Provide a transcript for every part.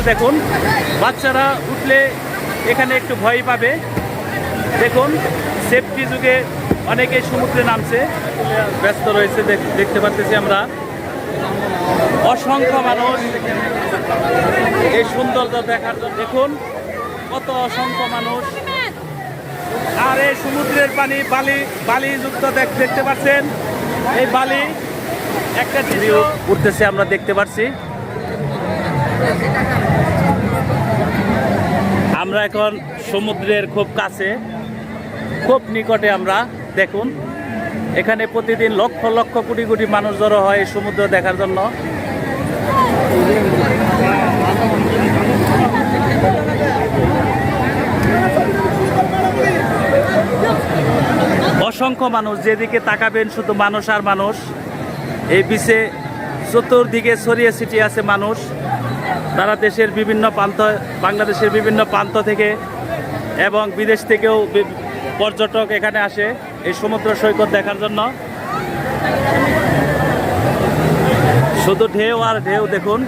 করতেছে দেখুন, বাচ্চারা উঠলে এখানে একটু ভয় পাবে। দেখুন সেফটি যুগে অনেকে সমুদ্রে নামছে। ব্যস্ত রয়েছে, দেখ- দেখতে পাচ্ছি আমরা। অসংখ্য মানুষ এই সৌন্দর্য দেখার জন্য দেখুন, কত অসংখ্য মানুষ। আর এই সমুদ্রের পানি, বালি, বালিযুক্ত দেখ- দেখতে পাচ্ছেন? এই বালি, একটা উঠতেছে, আমরা দেখতে পাচ্ছি আমরা এখন সমুদ্রের খুব কাছে, খুব নিকটে আমরা দেখুন, এখানে প্রতিদিন লক্ষ লক্ষ কোটি কোটি মানুষ জড়ো হয় সমুদ্র দেখার জন্য। অসংখ্য মানুষ, যেদিকে তাকাবেন শুধু মানুষ আর মানুষ। এই বিচে চতুর্দিকে ছড়িয়ে ছিটিয়ে আছে মানুষ। তারা দেশের বিভিন্ন প্রান্ত, বাংলাদেশের বিভিন্ন প্রান্ত থেকে এবং বিদেশ থেকেও পর্যটক এখানে আসে এই সমুদ্র সৈকত দেখার জন্য। শুধু ঢেউ আর ঢেউ দেখুন।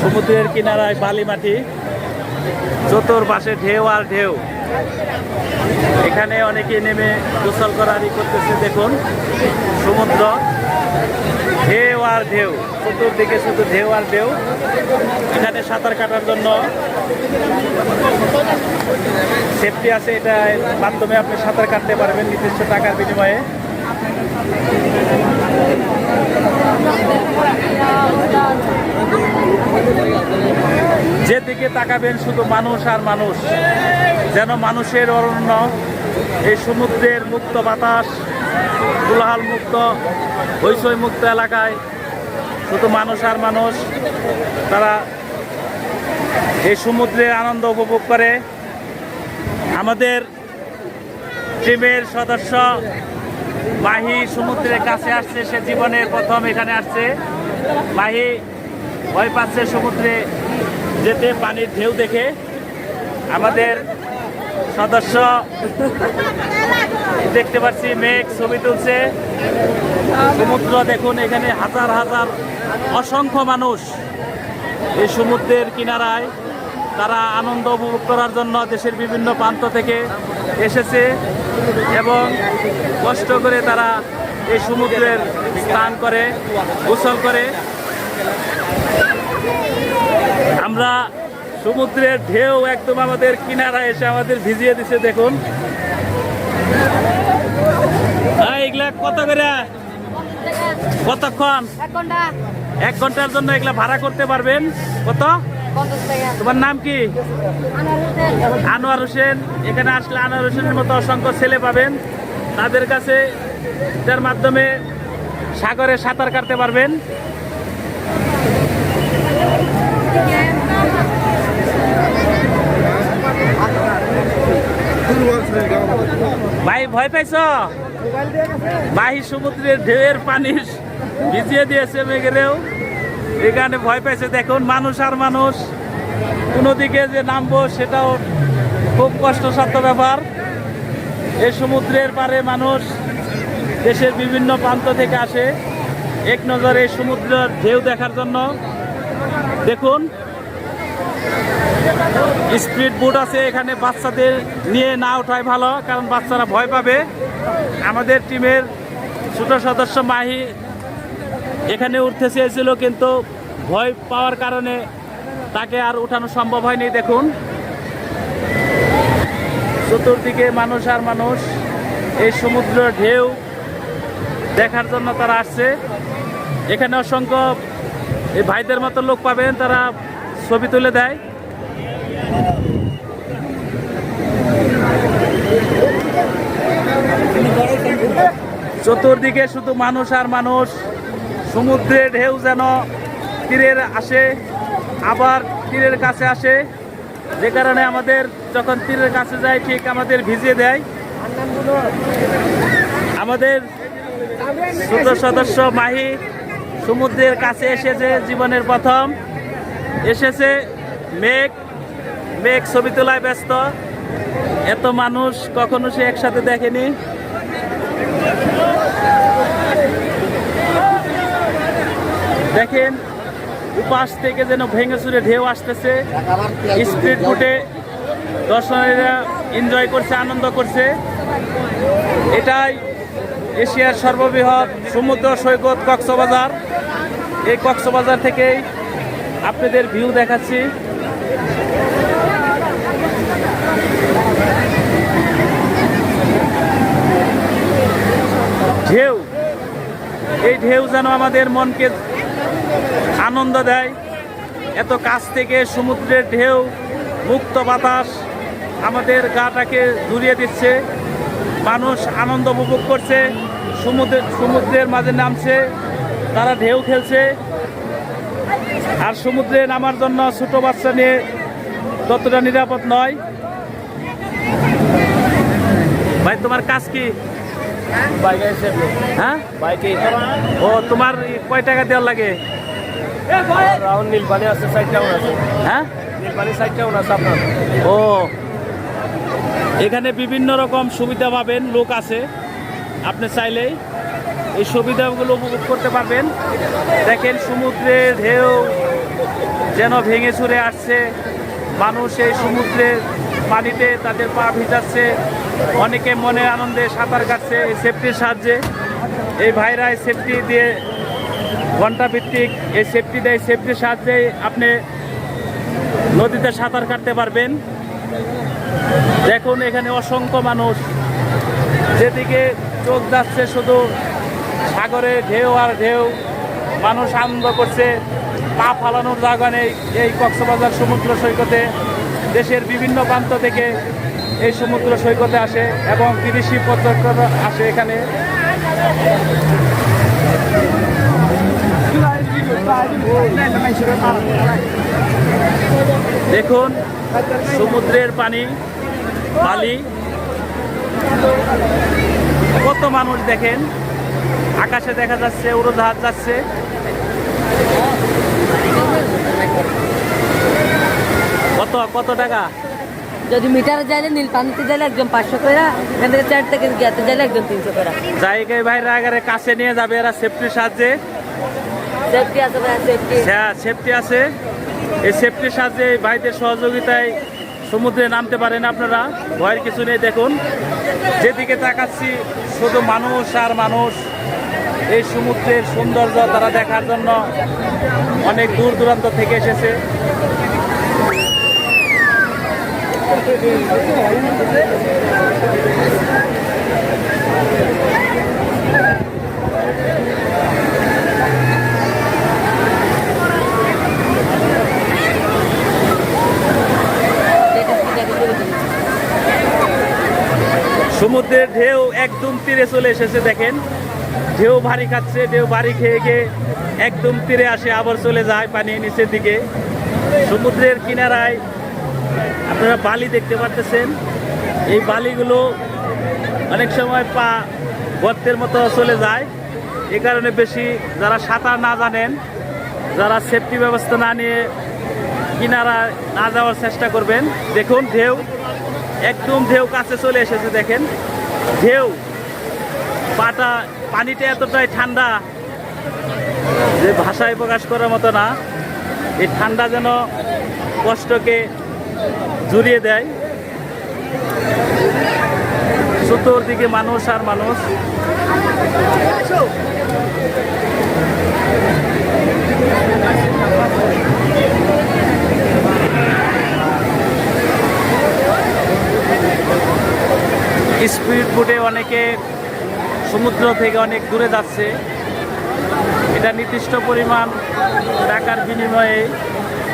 সমুদ্রের কিনারায় বালি মাটি চতুর্পাশে ঢেউ আর ঢেউ। এখানে অনেকে নেমে গোসল করার করতেছে, দেখুন। সমুদ্র। ঢেউ আর ঢেউ। চতুর্দিকে শুধু ঢেউ আর ঢেউ। এখানে সাঁতার কাটার জন্য সেফটি আছে, এটা মাধ্যমে আপনি সাঁতার কাটতে পারবেন নির্দিষ্ট টাকার বিনিময়ে। যেদিকে তাকাবেন শুধু মানুষ আর মানুষ, যেন মানুষের অরণ্য, এই সমুদ্রের মুক্ত বাতাস কোলাহল মুক্ত হইচই মুক্ত এলাকায় শুধু মানুষ আর মানুষ, তারা এই সমুদ্রের আনন্দ উপভোগ করে। আমাদের টিমের সদস্য মাহি সমুদ্রের কাছে আসছে, সে জীবনের প্রথম এখানে আসছে। মাহি ভয় পাচ্ছে সমুদ্রে যেতে পানির ঢেউ দেখে। আমাদের সদস্য দেখতে পাচ্ছি, মেঘ ছবি তুলছে। সমুদ্র দেখুন, এখানে হাজার হাজার অসংখ্য মানুষ এই সমুদ্রের কিনারায়। তারা আনন্দ উপভোগ করার জন্য দেশের বিভিন্ন প্রান্ত থেকে এসেছে এবং কষ্ট করে তারা এই সমুদ্রের স্নান করে, গোসল করে। আমরা সমুদ্রের ঢেউ একদম আমাদের কিনারা এসে আমাদের ভিজিয়ে দিছে দেখুন। এগুলা কত করে? কতক্ষণ? এক ঘণ্টার জন্য এগুলা ভাড়া করতে পারবেন? কত? তোমার নাম কি? আনোয়ার হোসেন। এখানে আসলে আনোয়ার হোসেনের মতো অসংখ্য ছেলে পাবেন। তাদের কাছে এটার মাধ্যমে সাগরে সাঁতার কাটতে পারবেন। ভাই, ভয় পাইছ? ভাই সমুদ্রের ঢেউয়ের পানি ভিজিয়ে দিয়েছে মেঘেরেও। এখানে ভয় পাইছে। দেখুন, মানুষ আর মানুষ। কোনো দিকে যে নামবো, সেটাও খুব কষ্টসাধ্য ব্যাপার। এই সমুদ্রের পারে মানুষ দেশের বিভিন্ন প্রান্ত থেকে আসে। এক নজরে এই সমুদ্রের ঢেউ দেখার জন্য। দেখুন স্পিড বোট আছে এখানে বাচ্চাদের নিয়ে না ওঠাই ভালো, কারণ বাচ্চারা ভয় পাবে। আমাদের টিমের ছোট সদস্য মাহি এখানে উঠতে চেয়েছিল, কিন্তু ভয় পাওয়ার কারণে তাকে আর উঠানো সম্ভব হয়নি। দেখুন, চতুর্দিকে মানুষ আর মানুষ, এই সমুদ্র ঢেউ দেখার জন্য তারা আসছে। এখানে অসংখ্য এই ভাইদের মতো লোক পাবেন, তারা ছবি তুলে দেয়। চতুর্দিকে শুধু মানুষ আর মানুষ। সমুদ্রের ঢেউ যেন তীরের আসে, আবার তীরের কাছে আসে। যে কারণে আমাদের যখন তীরের কাছে যায়, ঠিক আমাদের ভিজিয়ে দেয়। আমাদের ছোট সদস্য মাহি সমুদ্রের কাছে এসেছে জীবনের প্রথম। এসেছে মেঘ মেঘ ছবি তোলায় ব্যস্ত। এত মানুষ কখনো সে একসাথে দেখেনি। দেখেন, উপাস থেকে যেন ভেঙে চুরে ঢেউ আসতেছে। স্পিড বুটে দর্শনারীরা এনজয় করছে, আনন্দ করছে। এটাই এশিয়ার সর্ববৃহৎ সমুদ্র সৈকত কক্সবাজার। এই কক্সবাজার থেকেই আপনাদের ভিউ দেখাচ্ছি। ঢেউ। এই ঢেউ যেন আমাদের মনকে আনন্দ দেয়। এত কাছ থেকে সমুদ্রের ঢেউ, মুক্ত বাতাস আমাদের গাটাকে জুড়িয়ে দিচ্ছে। মানুষ আনন্দ উপভোগ করছে। সমুদ্রের সমুদ্রের মাঝে নামছে। তারা ঢেউ খেলছে। আর সমুদ্রে নামার জন্য ছোট বাচ্চা নিয়ে ততটা নিরাপদ নয়। ভাই, তোমার কাজ কি? হ্যাঁ? বাইকে ও তোমার কয় টাকা দেওয়ার লাগে? রাউন্ড নীলপানি আছে সাইড টাউন আছে। হ্যাঁ? নীলপানি সাইড টাউন আছে আপনার। ও। এখানে বিভিন্ন রকম সুবিধা পাবেন লোক আছে। আপনি চাইলেই এই সুবিধাগুলো উপভোগ করতে পারবেন। দেখেন সমুদ্রের ঢেউ যেন ভেঙে চুরে আসছে। মানুষ এই সমুদ্রের পানিতে তাদের পা ভিজাচ্ছে, অনেকে মনে আনন্দে সাঁতার কাটছে এই সেফটির সাহায্যে। এই ভাইরা এই সেফটি দিয়ে ঘণ্টা ভিত্তিক এই সেফটি দেয় সেফটির সাহায্যে আপনি নদীতে সাঁতার কাটতে পারবেন। দেখুন, এখানে অসংখ্য মানুষ। যেদিকে চোখ যাচ্ছে শুধু সাগরে ঢেউ আর ঢেউ, মানুষ আনন্দ করছে। পা ফালানোর জায়গা নেই এই কক্সবাজার সমুদ্র সৈকতে। দেশের বিভিন্ন প্রান্ত থেকে এই সমুদ্র সৈকতে আসে এবং বিদেশি পর্যটক আসে এখানে। দেখুন, সমুদ্রের পানি, বালি। কত মানুষ দেখেন। আকাশে দেখা যাচ্ছে, উড়োজাহাজ যাচ্ছে। কত কত টাকা? যদি মিটারে যাইলে নীল পানিতে যাইলে একজন পাঁচশো করে এখান থেকে চার থেকে গিয়াতে যাইলে একজন তিনশো করে জায়গায় বাইরে আগারে কাছে নিয়ে যাবে এরা সেফটির সাহায্যে। সেফটি আছে ভাই সেফটি হ্যাঁ সেফটি আছে। এই সেফটির সাহায্যে ভাইদের সহযোগিতায় সমুদ্রে নামতে পারেন আপনারা। ভয়ের কিছু নেই দেখুন। যেদিকে তাকাচ্ছি শুধু মানুষ আর মানুষ। এই সমুদ্রের সৌন্দর্য তারা দেখার জন্য অনেক দূর দূরান্ত থেকে এসেছে। সমুদ্রের ঢেউ একদম তীরে চলে এসেছে, দেখেন। ঢেউ ভারী খাচ্ছে, ঢেউ ভারী খেয়ে খেয়ে একদম তীরে আসে, আবার চলে যায় পানি নিচের দিকে। সমুদ্রের কিনারায় আপনারা বালি দেখতে পারতেছেন। এই বালিগুলো অনেক সময় পা গর্তের মতো চলে যায়। এ কারণে বেশি যারা সাঁতার না জানেন, যারা সেফটি ব্যবস্থা না নিয়ে কিনারা না যাওয়ার চেষ্টা করবেন। দেখুন ঢেউ, একদম ঢেউ কাছে চলে এসেছে দেখেন। ঢেউ, পাটা, পানিটা এতটাই ঠান্ডা যে ভাষায় প্রকাশ করার মতো না। এই ঠান্ডা যেন কষ্টকে জুড়িয়ে দেয়। চতুর্দিকে মানুষ আর মানুষ। স্পিড বোটে অনেকে সমুদ্র থেকে অনেক দূরে যাচ্ছে। এটা নির্দিষ্ট পরিমাণ টাকার বিনিময়ে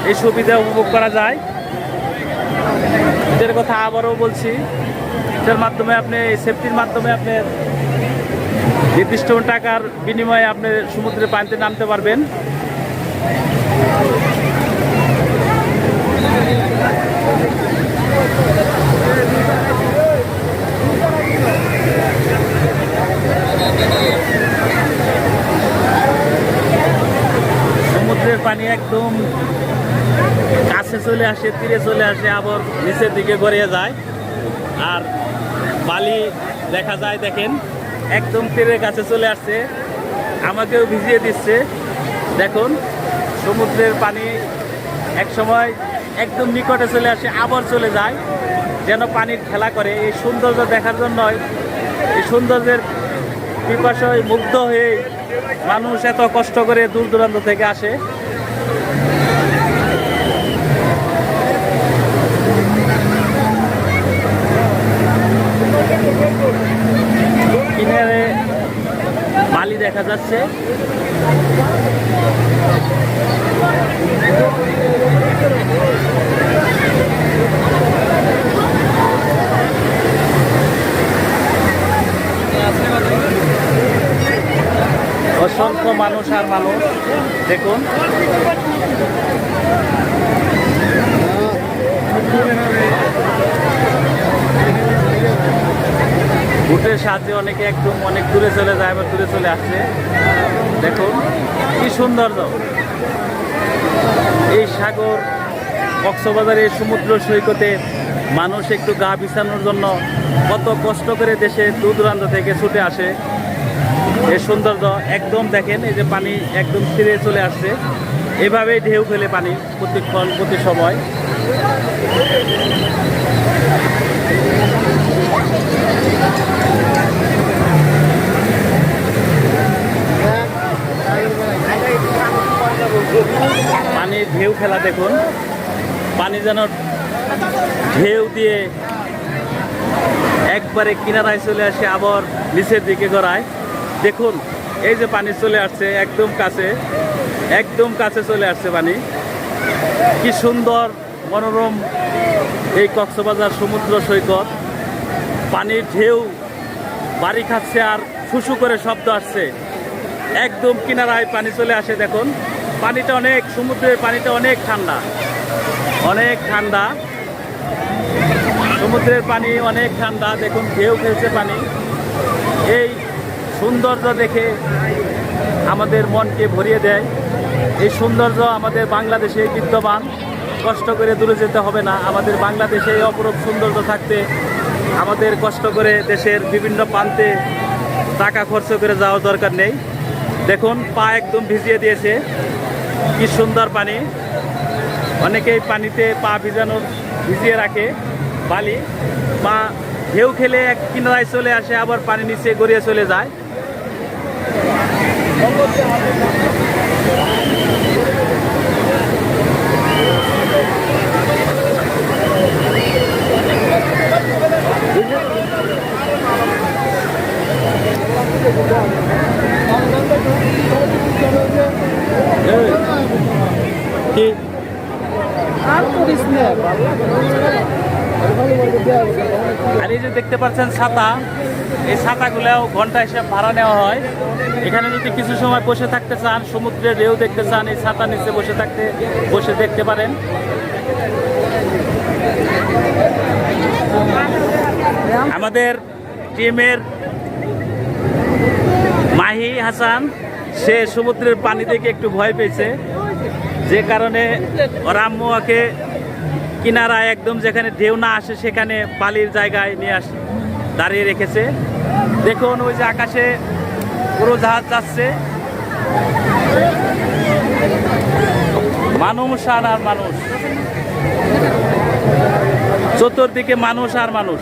এই সুবিধা উপভোগ করা যায়। এদের কথা আবারও বলছি এটার মাধ্যমে আপনি সেফটির মাধ্যমে আপনি নির্দিষ্ট টাকার বিনিময়ে আপনি সমুদ্রে পানিতে নামতে পারবেন সমুদ্রের পানি একদম কাছে চলে আসে, তীরে চলে আসে, আবার নিচের দিকে গড়িয়ে যায়। আর বালি দেখা যায়, দেখেন, একদম তীরের কাছে চলে আসছে। আমাকেও ভিজিয়ে দিচ্ছে। দেখুন, সমুদ্রের পানি এক সময় একদম নিকটে চলে আসে, আবার চলে যায়। যেন পানির খেলা করে। এই সৌন্দর্য দেখার জন্যই এই সৌন্দর্যের পিপাসায় মুগ্ধ হয়ে মানুষ এত কষ্ট করে দূর দূরান্ত থেকে আসে। কিনারে বালি দেখা যাচ্ছে। অসংখ্য মানুষ আর মানুষ দেখুন। সাহায্যে অনেকে একদম অনেক দূরে চলে যায়, আবার দূরে চলে আসছে দেখুন কি সৌন্দর্য এই সাগর কক্সবাজারের সমুদ্র সৈকতে মানুষ একটু গা বিছানোর জন্য কত কষ্ট করে দেশে দূর দূরান্ত থেকে ছুটে আসে। এই সৌন্দর্য একদম দেখেন, এই যে পানি একদম স্থিরে চলে আসছে। এভাবেই ঢেউ ফেলে পানি প্রতিক্ষণ প্রতি সময় পানির ঢেউ খেলা দেখুন। পানি যেন ঢেউ দিয়ে একবারে কিনারায় চলে আসে, আবার নিচের দিকে গড়ায়। দেখুন, এই যে পানি চলে আসছে একদম কাছে একদম কাছে চলে আসছে পানি। কি সুন্দর মনোরম এই কক্সবাজার সমুদ্র সৈকত। পানির ঢেউ বাড়ি খাচ্ছে আর ফুসু করে শব্দ আসছে। একদম কিনারায় পানি চলে আসে দেখুন। পানিটা অনেক, সমুদ্রের পানিটা অনেক ঠান্ডা। অনেক ঠান্ডা। সমুদ্রের পানি অনেক ঠান্ডা, দেখুন ঢেউ খেলছে পানি। এই সৌন্দর্য দেখে আমাদের মনকে ভরিয়ে দেয়। এই সৌন্দর্য আমাদের বাংলাদেশে বিদ্যমান। কষ্ট করে দূরে যেতে হবে না। আমাদের বাংলাদেশে অপরূপ সৌন্দর্য থাকতে আমাদের কষ্ট করে দেশের বিভিন্ন প্রান্তে টাকা খরচ করে যাওয়ার দরকার নেই। দেখুন, পা একদম ভিজিয়ে দিয়েছে। কি সুন্দর পানি। অনেকেই পানিতে পা ভিজানোর, ভিজিয়ে রাখে বালি। পা ঢেউ খেলে এক কিনারায় চলে আসে, আবার পানি নিচে গড়িয়ে চলে যায়। আর এই যে দেখতে পাচ্ছেন ছাতা, এই ছাতাগুলোও ঘণ্টা হিসেবে ভাড়া নেওয়া হয়। এখানে যদি কিছু সময় বসে থাকতে চান, সমুদ্রের ঢেউ দেখতে চান, এই ছাতা নিচে বসে থাকতে, বসে দেখতে পারেন। আমাদের টিমের হাসান। সে সমুদ্রের পানি দেখে একটু ভয় পেয়েছে। যে কারণে আম্মু কিনারায় একদম যেখানে ঢেউ না আসে সেখানে বালির জায়গায় নিয়ে আস দাঁড়িয়ে রেখেছে। দেখুন ওই যে আকাশে পুরো জাহাজ যাচ্ছে। মানুষ আর আর মানুষ। চতুর্দিকে মানুষ আর মানুষ।